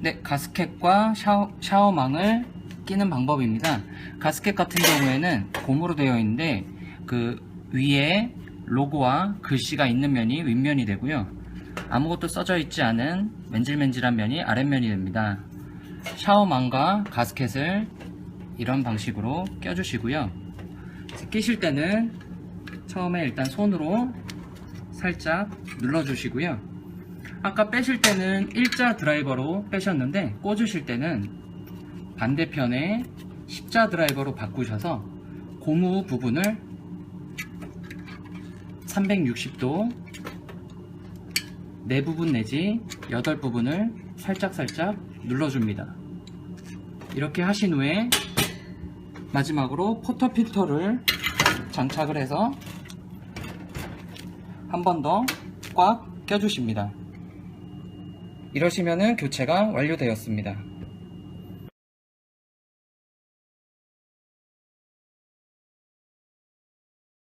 네, 가스켓과 샤워, 샤워망을 끼는 방법입니다. 가스켓 같은 경우에는 고무로 되어 있는데 그 위에 로고와 글씨가 있는 면이 윗면이 되고요. 아무것도 써져 있지 않은 맨질맨질한 면이 아랫면이 됩니다. 샤워망과 가스켓을 이런 방식으로 껴주시고요. 끼실 때는 처음에 일단 손으로 살짝 눌러주시고요. 아까 빼실 때는 일자 드라이버로 빼셨는데 꽂으실 때는 반대편에 십자 드라이버로 바꾸셔서 고무 부분을 360도 네 부분 내지 8부분을 살짝살짝 눌러줍니다. 이렇게 하신 후에 마지막으로 포터 필터를 장착을 해서 한 번 더 꽉 껴주십니다. 이러시면은 교체가 완료되었습니다.